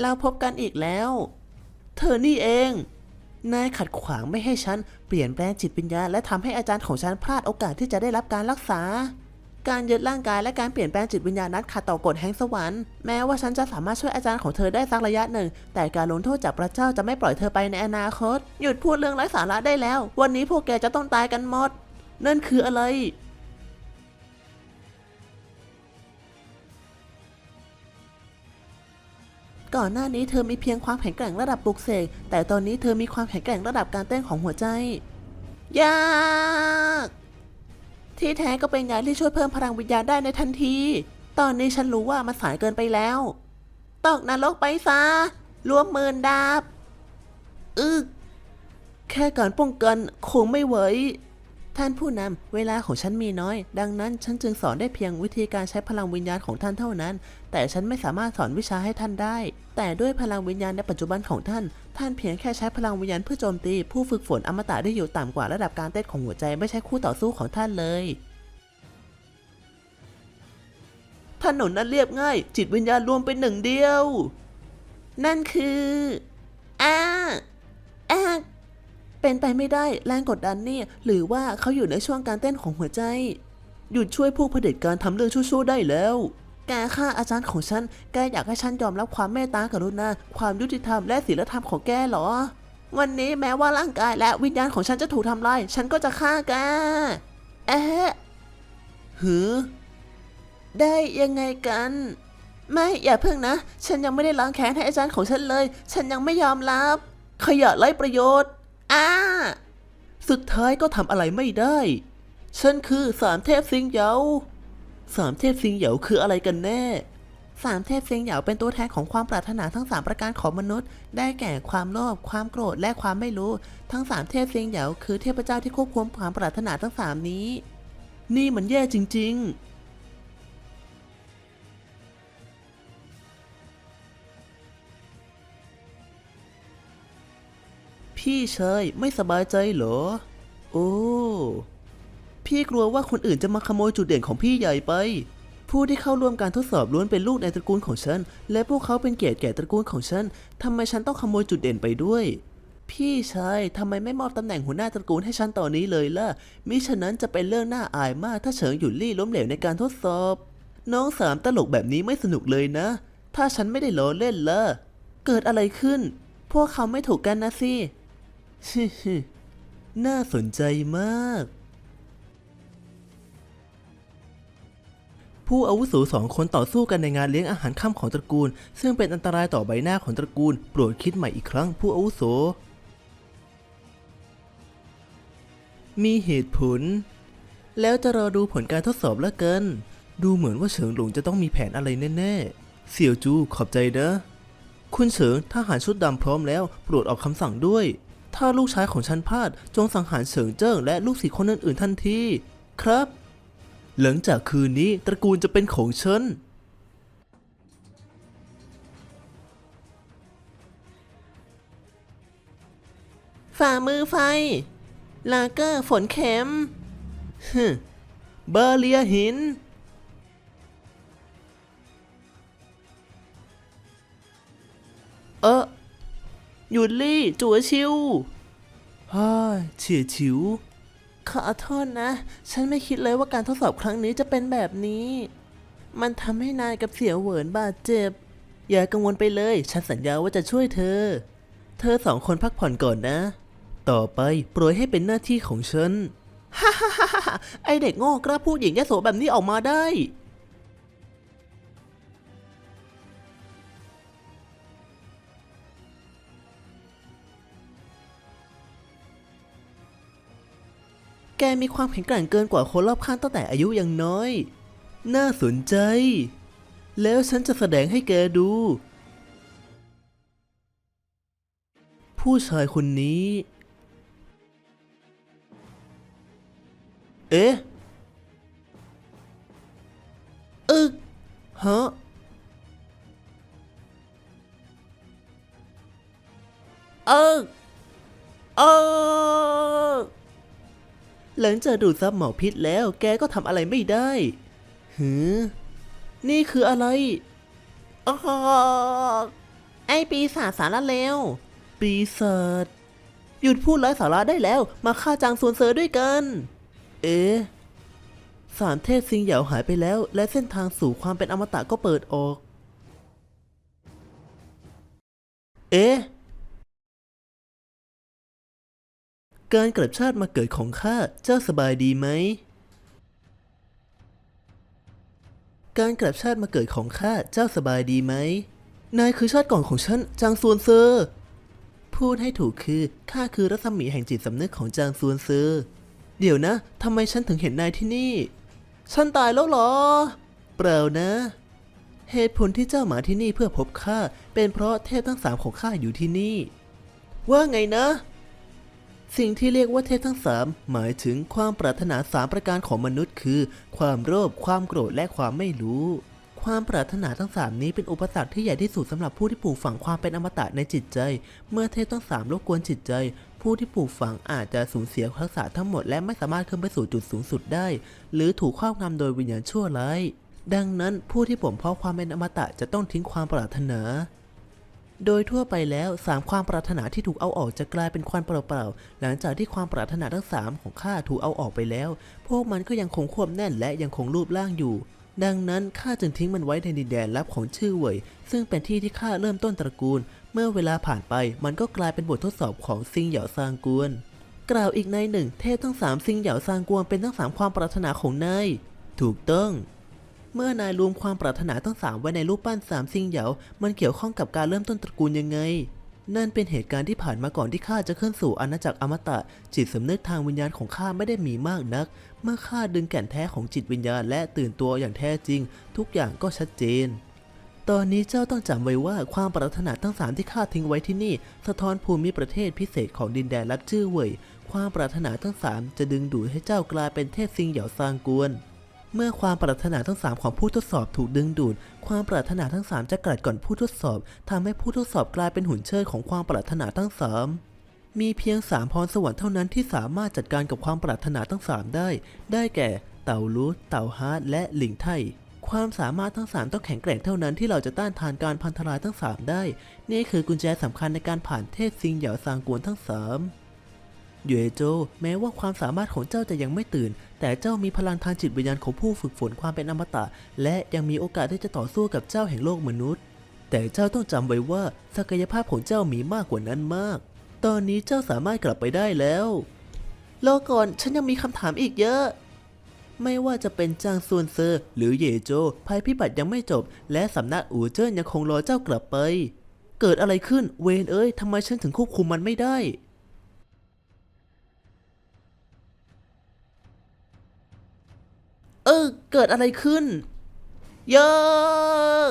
เราพบกันอีกแล้ว เธอนี่เอง นายขัดขวางไม่ให้ฉันเปลี่ยนแปลงจิตวิญญาณและทำให้อาจารย์ของฉันพลาดโอกาสที่จะได้รับการรักษา การยึดร่างกายและการเปลี่ยนแปลงจิตวิญญาณนั้นขัดต่อกฎแห่งสวรรค์แม้ว่าฉันจะสามารถช่วยอาจารย์ของเธอได้สักระยะหนึ่ง แต่การลงโทษจากพระเจ้าจะไม่ปล่อยเธอไปในอนาคต หยุดพูดเรื่องไร้สาระได้แล้ว วันนี้พวกแกจะต้องตายกันหมด นั่นคืออะไร ก่อนหน้านี้เธอมีเพียงความแข็งแกร่งระดับปลุกเสก แต่ตอนนี้เธอมีความแข็งแกร่งระดับการเต้นของหัวใจ ยาก ที่แท้ก็เป็นยาที่ช่วยเพิ่มพลังวิญญาณได้ในทันที ตอนนี้ฉันรู้ว่ามันสายเกินไปแล้ว ตกนรกไปซะรวมหมื่นดาบ อึกแค่การป้องกันคงไม่ไหว ท่านผู้นำเวลาของฉันมีน้อย ดังนั้นฉันจึงสอนได้เพียงวิธีการใช้พลังวิญญาณของท่านเท่านั้น แต่ฉันไม่สามารถสอนวิชาให้ท่านได้ แต่ด้วยพลังวิญญาณในปัจจุบันของท่าน ท่านเพียงแค่ใช้พลังวิญญาณเพื่อโจมตี ผู้ฝึกฝนอมตะได้อยู่ต่ำกว่าระดับการเต้นของหัวใจไม่ใช่คู่ต่อสู้ของท่านเลยถนนนั้นเรียบง่าย จิตวิญญาณรวมเป็นหนึ่งเดียว นั่นคืออ้าอ้า เป็นไปไม่ได้แรงกดดันนี่หรือว่าเขาอยู่ในช่วงการเต้นของหัวใจ หยุดช่วยพวกเผด็จการทำเรื่องชั่วๆได้แล้ว แกฆ่าอาจารย์ของฉัน แกอยากให้ฉันยอมรับความเมตตากรุณา ความยุติธรรมและศีลธรรมของแกเหรอ วันนี้แม้ว่าร่างกายและวิญญาณของฉันจะถูกทำลาย ฉันก็จะฆ่าแกเอ๊ะหือ ได้ยังไงกัน ไม่อย่าเพิ่งนะ ฉันยังไม่ได้ล้างแค้นให้อาจารย์ของฉันเลย ฉันยังไม่ยอมรับ ขยะไร้ประโยชน์ อ้า สุดท้ายก็ทำอะไรไม่ได้ ฉันคือสามเทพสิงเหยาสามเทพสิงเหยาคืออะไรกันแน่ สามเทพสิงเหยาเป็นตัวแทนของความปรารถนาทั้งสามประการของมนุษย์ ได้แก่ความโลภ ความโกรธ และความไม่รู้ ทั้งสามเทพสิงเหยาคือเทพเจ้าที่ควบคุมความปรารถนาทั้งสามนี้ นี่มันแย่จริง ๆ พี่เชยไม่สบายใจเหรอ โอ้ พี่กลัวว่าคนอื่นจะมาขโมยจุดเด่นของพี่ใหญ่ไป ผู้ที่เข้าร่วมการทดสอบล้วนเป็นลูกในตระกูลของฉัน และพวกเขาเป็นเกียรติแก่ตระกูลของฉันทำไมฉันต้องขโมยจุดเด่นไปด้วย พี่ชายทำไมไม่มอบตำแหน่งหัวหน้าตระกูลให้ฉันตอนนี้เลยล่ะ มิฉะนั้นจะเป็นเรื่องน่าอายมากถ้าเฉิงหยุนลี่ล้มเหลวในการทดสอบ น้องสามตลกแบบนี้ไม่สนุกเลยนะ ถ้าฉันไม่ได้ล้อเล่นล่ะเกิดอะไรขึ้น พวกเขาไม่ถูกกันนะสิ ฮึฮึน่าสนใจมาก ผู้อาวุโสสองคนต่อสู้กันในงานเลี้ยงอาหารค่ำของตระกูล ซึ่งเป็นอันตรายต่อใบหน้าของตระกูล โปรดคิดใหม่อีกครั้งผู้อาวุโส มีเหตุผล แล้วจะรอดูผลการทดสอบแล้วกัน ดูเหมือนว่าเฉิงหลงจะต้องมีแผนอะไรแน่ๆ เสี่ยวจูขอบใจนะคุณเฉิงทหารชุดดำพร้อมแล้ว โปรดออกคำสั่งด้วย ถ้าลูกชายของฉันพลาดจงสังหารเฉิงเจิ้งและลูกศิษย์คนอื่นๆทันทีครับ หลังจากคืนนี้ตระกูลจะเป็นของฉันฝ่ามือไฟ ลาเกอร์ฝนเข็มฮึเบอร์เลียหิน เออ หยุดลี่จัวชิวฮ่าเฉียดฉิว ขอโทษนะ ฉันไม่คิดเลยว่าการทดสอบครั้งนี้จะเป็นแบบนี้ มันทำให้นายกับเสี่ยวเหวินบาดเจ็บ อย่ากังวลไปเลย ฉันสัญญาว่าจะช่วยเธอ เธอสองคนพักผ่อนก่อนนะ ต่อไปโปรยให้เป็นหน้าที่ของฉัน ฮ่าฮ่าฮ่าฮ่าไอเด็กโง่กล้าพูดหญิงยโสแบบนี้ออกมาได้ แกมีความแข็งแกร่งเกินกว่าคนรอบข้างตั้งแต่อายุยังน้อย น่าสนใจ แล้วฉันจะแสดงให้แกดู ผู้ชายคนนี้ เอ๊ะอึกฮะเออเออ หลังจากดูดซับหมอพิษแล้วแกก็ทำอะไรไม่ได้หือนี่คืออะไรอ้าไอปีศาจสารเลวปีศาจหยุดพูดไร้สาระได้แล้ว มาฆ่าจางซวนเซอร์ด้วยกัน เอ๊ะสามเทพซิงเหยาหายไปแล้ว และเส้นทางสู่ความเป็นอมตะก็เปิดออก เอ๊ะ การกลับชาติมาเกิดของข้าเจ้าสบายดีไหม การกลับชาติมาเกิดของข้าเจ้าสบายดีไหม นายคือชาติก่อนของฉันจางซวนเซอร์ พูดให้ถูกคือข้าคือรัศมีแห่งจิตสำนึกของจางซวนเซอร์ เดี๋ยวนะทำไมฉันถึงเห็นนายที่นี่ ฉันตายแล้วเหรอ เปล่านะ เหตุผลที่เจ้ามาที่นี่เพื่อพบข้าเป็นเพราะเทพทั้งสามของข้าอยู่ที่นี่ ว่าไงนะ สิ่งที่เรียกว่าเทพทั้งสามหมายถึงความปรารถนาสามประการของมนุษย์ คือ ความโลภความโกรธและความไม่รู้ ความปรารถนาทั้งสามนี้เป็นอุปสรรคที่ใหญ่ที่สุดสำหรับผู้ที่ปลูกฝังความเป็นอมตะในจิตใจ เมื่อเทพทั้งสามรบกวนจิตใจ ผู้ที่ปลูกฝังอาจจะสูญเสียทักษะทั้งหมดและไม่สามารถขึ้นไปสู่จุดสูงสุดได้ หรือถูกครอบงำโดยวิญญาณชั่วร้ายดังนั้นผู้ที่ผมเพาะความเป็นอมตะจะต้องทิ้งความปรารถนา โดยทั่วไปแล้วสามความปรารถนาที่ถูกเอาออกจะกลายเป็นควันเปล่าๆ หลังจากที่ความปรารถนาทั้งสามของข้าถูกเอาออกไปแล้ว พวกมันก็ยังคงควบแน่นและยังคงรูปร่างอยู่ ดังนั้นข้าจึงทิ้งมันไว้ในดินแดนลับของชื่อเหวยซึ่งเป็นที่ที่ข้าเริ่มต้นตระกูล เมื่อเวลาผ่านไปมันก็กลายเป็นบททดสอบของซิงเหยาซางกวน กล่าวอีกในหนึ่งเทพทั้งสามซิงเหยาซางกวนเป็นทั้งสามความปรารถนาของนายถูกต้อง เมื่อนายรวมความปรารถนาทั้งสามไว้ในรูปปั้นสามซิงเหยา มันเกี่ยวข้องกับการเริ่มต้นตระกูลยังไง นั่นเป็นเหตุการณ์ที่ผ่านมาก่อนที่ข้าจะขึ้นสู่อาณาจักรอมตะ จิตสำนึกทางวิญญาณของข้าไม่ได้มีมากนัก เมื่อข้าดึงแก่นแท้ของจิตวิญญาณและตื่นตัวอย่างแท้จริง ทุกอย่างก็ชัดเจนตอนนี้เจ้าต้องจำไว้ว่าความปรารถนาทั้งสามที่ข้าทิ้งไว้ที่นี่ สะท้อนภูมิประเทศพิเศษของดินแดนลับชื่อเหวยความปรารถนาทั้งสามจะดึงดูดให้เจ้ากลายเป็นเทพซิงเหยาซางกวน เมื่อความปรารถนาทั้ง 3 ของผู้ทดสอบถูกดึงดูด ความปรารถนาทั้ง 3 จะเกิดก่อนผู้ทดสอบ ทำให้ผู้ทดสอบกลายเป็นหุ่นเชิดของความปรารถนาทั้ง 3 มีเพียง 3 พรสวรรค์เท่านั้นที่สามารถจัดการกับความปรารถนาทั้ง 3 ได้ ได้แก่ เต่ารู้เต่าฮาร์ดและหลิงไทความสามารถทั้ง 3 ต้องแข็งแกร่งเท่านั้นที่เราจะต้านทานการพันธรายทั้ง 3 ได้ นี่คือกุญแจสำคัญในการผ่านเทพซิงเหยาซางกวนทั้ง 3 หยวยโจแม้ว่าความสามารถของเจ้าจะยังไม่ตื่น แต่เจ้ามีพลังทางจิตวิญญาณของผู้ฝึกฝนความเป็นอมตะ และยังมีโอกาสที่จะต่อสู้กับเจ้าแห่งโลกมนุษย์ แต่เจ้าต้องจำไว้ว่าศักยภาพของเจ้ามีมากกว่านั้นมาก ตอนนี้เจ้าสามารถกลับไปได้แล้วรอก่อนฉันยังมีคำถามอีกเยอะ ไม่ว่าจะเป็นจางซวนเซอร์หรือเยโจภัยพิบัติยังไม่จบ และสำนักอูเจิ้นยังคงรอเจ้ากลับไป เกิดอะไรขึ้นเวนเอ้ยทำไมฉันถึงควบคุมมันไม่ได้ เกิดอะไรขึ้น เยอะ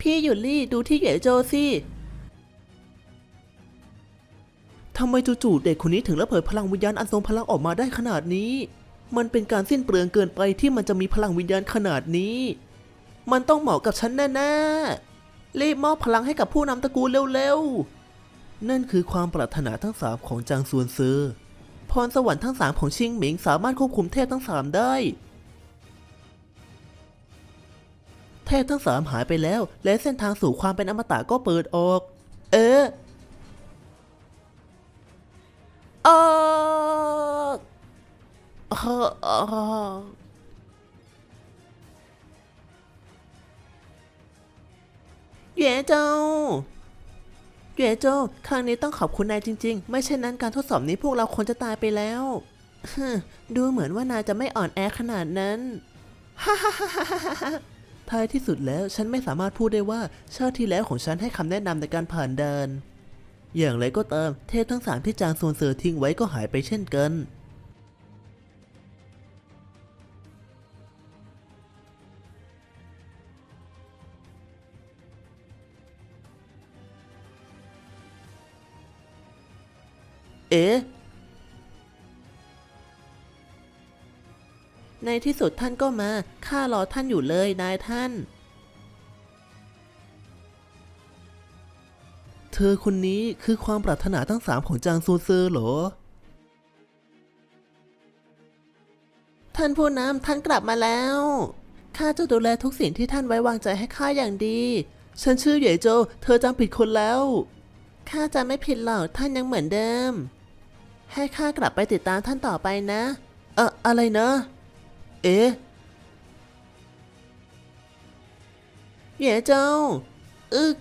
พี่หยุดลี่ดูที่เหย่โจสิทำไมจู่ๆเด็กคนนี้ถึงระเบิดพลังวิญญาณอันทรงพลังออกมาได้ขนาดนี้ มันเป็นการสิ้นเปลืองเกินไปที่มันจะมีพลังวิญญาณขนาดนี้ มันต้องเหมาะกับฉันแน่ๆรีบมอบพลังให้กับผู้นำตระกูลเร็วๆ นั่นคือความปรารถนาทั้งสามของจางซวนซือ พรสวรรค์ทั้งสามของชิงหมิงสามารถควบคุมเทพทั้งสามได้ เทพทั้งสามหายไปแล้ว และเส้นทางสู่ความเป็นอมตะก็เปิดออก เอ๊ะออกออ่าเหย่เจ้า เหย่เจ้าครั้งนี้ต้องขอบคุณนายจริง ๆ ไม่เช่นนั้นการทดสอบนี้พวกเราควรจะตายไปแล้วฮึดูเหมือนว่านายจะไม่อ่อนแอขนาดนั้นท้ายที่สุดแล้วฉันไม่สามารถพูดได้ว่าชาติที่แล้วของฉันให้คำแนะนำในการผ่านเดิน อย่างไรก็ตาม เทพทั้งสามที่จางซวนเซอทิ้งไว้ก็หายไปเช่นกัน เอ๊ะ ในที่สุดท่านก็มา ข้ารอท่านอยู่เลยนายท่าน เธอคนนี้คือความปรารถนาทั้งสามของจางซูเซอร์เหรอ ท่านผู้นำท่านกลับมาแล้ว ข้าจะดูแลทุกสิ่งที่ท่านไว้วางใจให้ข้าอย่างดี ฉันชื่อเหย่โจ เธอจำผิดคนแล้ว ข้าจะไม่ผิดหรอกท่านยังเหมือนเดิม ให้ข้ากลับไปติดตามท่านต่อไปนะ เอออะไรนะ เอ๊ะเหย่โจวอึก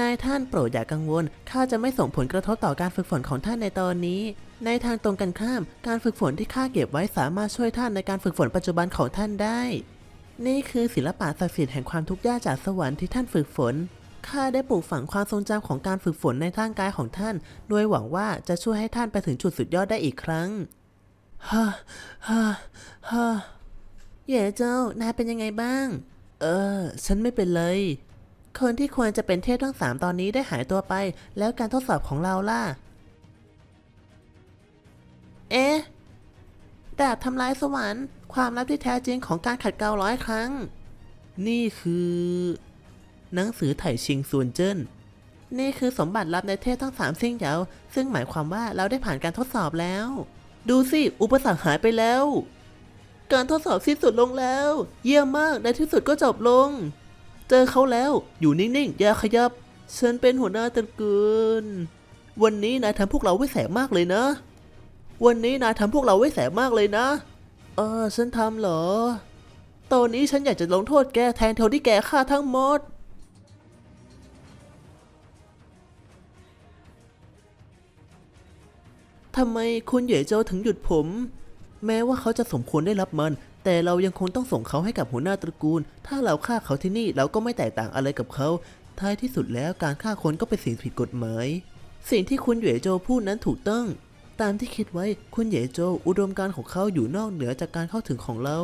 นายท่านโปรดอย่ากังวล ข้าจะไม่ส่งผลกระทบต่อการฝึกฝนของท่านในตอนนี้ ในทางตรงกันข้าม การฝึกฝนที่ข้าเก็บไว้สามารถช่วยท่านในการฝึกฝนปัจจุบันของท่านได้ นี่คือศิลปะศักดิ์สิทธิ์แห่งความทุกข์ยากจากสวรรค์ที่ท่านฝึกฝน ข้าได้ปลูกฝังความทรงจำของการฝึกฝนในร่างกายของท่าน โดยหวังว่าจะช่วยให้ท่านไปถึงจุดสุดยอดได้อีกครั้งฮ่าฮ่าฮ่าเย่เจ้า นายเป็นยังไงบ้าง เออ ฉันไม่เป็นเลย คนที่ควรจะเป็นเทพทั้งสามตอนนี้ได้หายตัวไป แล้วการทดสอบของเราล่ะ เอ๊ะ ดาบทำลายสวรรค์ ความลับที่แท้จริงของการขัดเกลาร้อยครั้ง นี่คือ หนังสือไถ่ชิงซวนเจิ้นนี่คือสมบัติลับในเทพทั้งสามซิ่งเหยาซึ่งหมายความว่าเราได้ผ่านการทดสอบแล้ว ดูสิ อุปสรรคหายไปแล้ว การทดสอบสิ้นสุดลงแล้ว เยี่ยมมากในที่สุดก็จบลง เจอเขาแล้วอยู่นิ่งๆอย่าขยับ ฉันเป็นหัวหน้าตระกูลวันนี้นายทำพวกเราไว้แสบมากเลยนะ วันนี้นายทำพวกเราไว้แสบมากเลยนะ เออฉันทำเหรอ ตอนนี้ฉันอยากจะลงโทษแกแทนเท่าที่แกฆ่าทั้งหมด ทำไมคุณเหย่โจถึงหยุดผม แม้ว่าเขาจะสมควรได้รับมัน แต่เรายังคงต้องส่งเขาให้กับหัวหน้าตระกูล ถ้าเราฆ่าเขาที่นี่เราก็ไม่แตกต่างอะไรกับเขา ท้ายที่สุดแล้วการฆ่าคนก็เป็นสิ่งผิดกฎหมาย สิ่งที่คุณเหย่โจพูดนั้นถูกต้อง ตามที่คิดไว้ คุณเหย่โจอุดมการณ์ของเขาอยู่นอกเหนือจากการเข้าถึงของเรา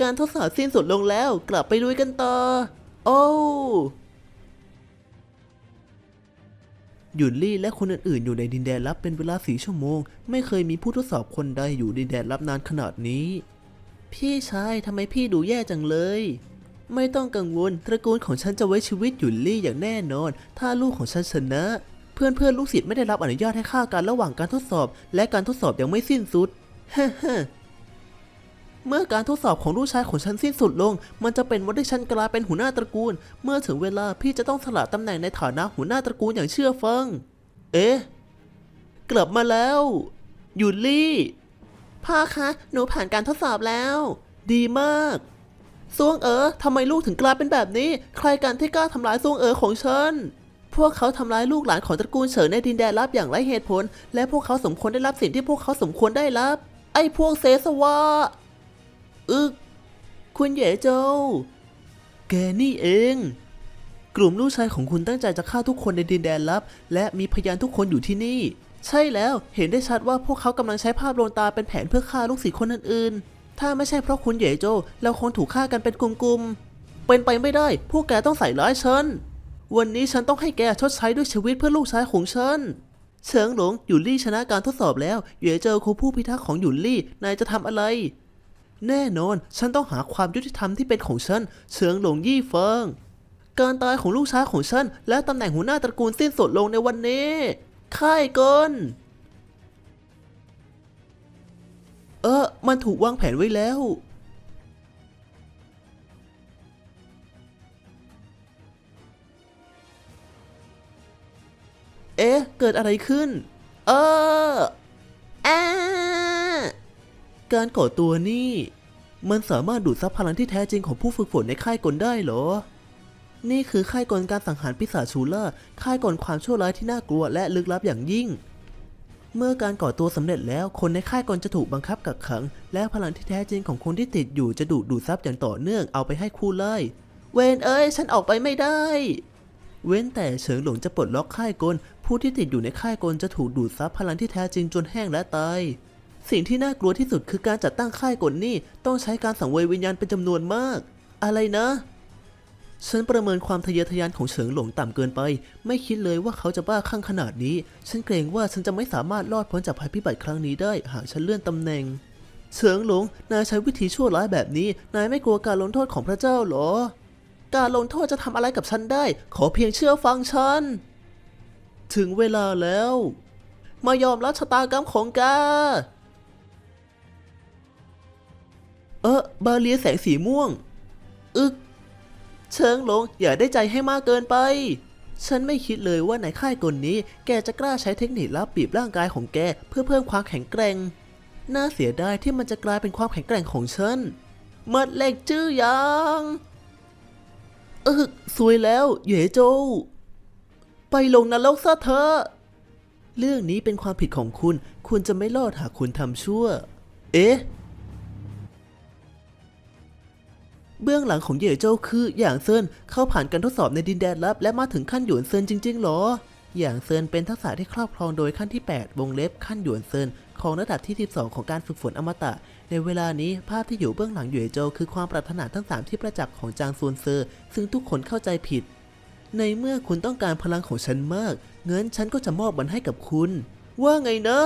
การทดสอบสิ้นสุดลงแล้ว กลับไปลุยกันต่อ โอ้ หยุนลี่และคนอื่นๆอยู่ในดินแดนลับเป็นเวลาสีชั่วโมง ไม่เคยมีผู้ทดสอบคนใดอยู่ดินแดนลับนานขนาดนี้ พี่ชายทำไมพี่ดูแย่จังเลย ไม่ต้องกังวลตระกูลของฉันจะไว้ชีวิตหยุนลี่อย่างแน่นอน ถ้าลูกของฉันชนะ เพื่อนเพื่อนลูกศิษย์ไม่ได้รับอนุญาตให้ฆ่ากันระหว่างการทดสอบ และการทดสอบยังไม่สิ้นสุดฮ่า เมื่อการทดสอบของลูกชายของฉันสิ้นสุดลง มันจะเป็นวันที่ฉันกลายเป็นหัวหน้าตระกูล เมื่อถึงเวลาพี่จะต้องสละตำแหน่งในฐานะหัวหน้าตระกูลอย่างเชื่อฟัง เอ๊ะ กลับมาแล้วยุนลี่ พ่อคะ หนูผ่านการทดสอบแล้ว ดีมากซวงเอ๋อทำไมลูกถึงกลายเป็นแบบนี้ ใครกันที่กล้าทำร้ายซวงเอ๋อของฉัน พวกเขาทำร้ายลูกหลานของตระกูลเฉินในดินแดนลับอย่างไร้เหตุผล และพวกเขาสมควรได้รับสิ่งที่พวกเขาสมควรได้รับ ไอ้พวกเซสวะ อึกคุณเหย่โจวแกนี่เอง กลุ่มลูกชายของคุณตั้งใจจะฆ่าทุกคนในดินแดนลับ และมีพยานทุกคนอยู่ที่นี่ ใช่แล้วเห็นได้ชัดว่าพวกเขากำลังใช้ภาพลวงตาเป็นแผนเพื่อฆ่าลูกศิษย์คนอื่นๆ ถ้าไม่ใช่เพราะคุณเหย่โจวเราคงถูกฆ่ากันเป็นกลุ่มๆ เป็นไปไม่ได้ พวกแกต้องใส่ร้ายฉัน วันนี้ฉันต้องให้แกชดใช้ด้วยชีวิตเพื่อลูกชายของฉันเฉิงหลงหยุนลี่ชนะการทดสอบแล้วเหย่เจอครูผู้พิทักษ์ของหยุนลี่นายจะทำอะไร แน่นอน ฉันต้องหาความยุติธรรมที่เป็นของฉันเฉิงหลงยี่เฟิง การตายของลูกชายของฉัน และตำแหน่งหัวหน้าตระกูลสิ้นสุดลงในวันนี้ค่ายกลเออ มันถูกวางแผนไว้แล้ว เอ๊ะ เกิดอะไรขึ้น เออแอ การก่อตัวนี่ มันสามารถดูดซับพลังที่แท้จริงของผู้ฝึกฝนในค่ายกลได้เหรอ นี่คือค่ายกลการสังหารปีศาจชูล่าค่ายกลความชั่วร้ายที่น่ากลัวและลึกลับอย่างยิ่ง เมื่อการก่อตัวสำเร็จแล้วคนในค่ายกลจะถูกบังคับกักขัง และพลังที่แท้จริงของคนที่ติดอยู่จะดูดดูดซับอย่างต่อเนื่องเอาไปให้คู่ไล่เวนเอ้ยฉันออกไปไม่ได้เว้นแต่เฉิงหลงจะปลดล็อกค่ายกล ผู้ที่ติดอยู่ในค่ายกลจะถูกดูดซับพลังที่แท้จริงจนแห้งและตาย สิ่งที่น่ากลัวที่สุดคือการจัดตั้งค่ายกลนี่ต้องใช้การสังเวยวิญญาณเป็นจำนวนมาก อะไรนะ ฉันประเมินความทะเยอทะยานของเฉิงหลงต่ำเกินไป ไม่คิดเลยว่าเขาจะบ้าคลั่งขนาดนี้ ฉันเกรงว่าฉันจะไม่สามารถรอดพ้นจากภัยพิบัติครั้งนี้ได้ หากฉันเลื่อนตำแหน่ง เฉิงหลง นายใช้วิธีชั่วร้ายแบบนี้ นายไม่กลัวการลงโทษของพระเจ้าหรอ การลงโทษจะทำอะไรกับฉันได้ ขอเพียงเชื่อฟังฉัน ถึงเวลาแล้ว มายอมรับชะตากรรมของกา เออบาเลียแสงสีม่วง อึก เชิงลงอย่าได้ใจให้มากเกินไป ฉันไม่คิดเลยว่าในค่ายกลนี้ แกจะกล้าใช้เทคนิคลับบีบร่างกายของแกเพื่อเพิ่มความแข็งแกร่ง น่าเสียดายที่มันจะกลายเป็นความแข็งแกร่งของฉันหมัดเหล็กจื้อยังอึกสวยแล้วเหย่โจ ไปลงนรกซะเถอะเรื่องนี้เป็นความผิดของคุณ คุณจะไม่รอดหากคุณทำชั่ว เอ๊ะ เบื้องหลังของเย่โจ้าคือหยางเซินเข้าผ่านการทดสอบในดินแดนลับ และมาถึงขั้นหยวนเซินจริงๆหรอหยางเซินเป็นทักษะที่ครอบครองโดยขั้นที่ 8 วงเล็บขั้นหยวนเซินของระดับที่ 12 ของการฝึกฝนอมตะ ในเวลานี้ภาพที่อยู่เบื้องหลังเย่โจวคือความปรารถนาทั้ง 3 ที่ประจักษ์ของจางซูนเซอร์ซึ่งทุกคนเข้าใจผิด ในเมื่อคุณต้องการพลังของฉันมาก เงินฉันก็จะมอบมันให้กับคุณ ว่าไงนะ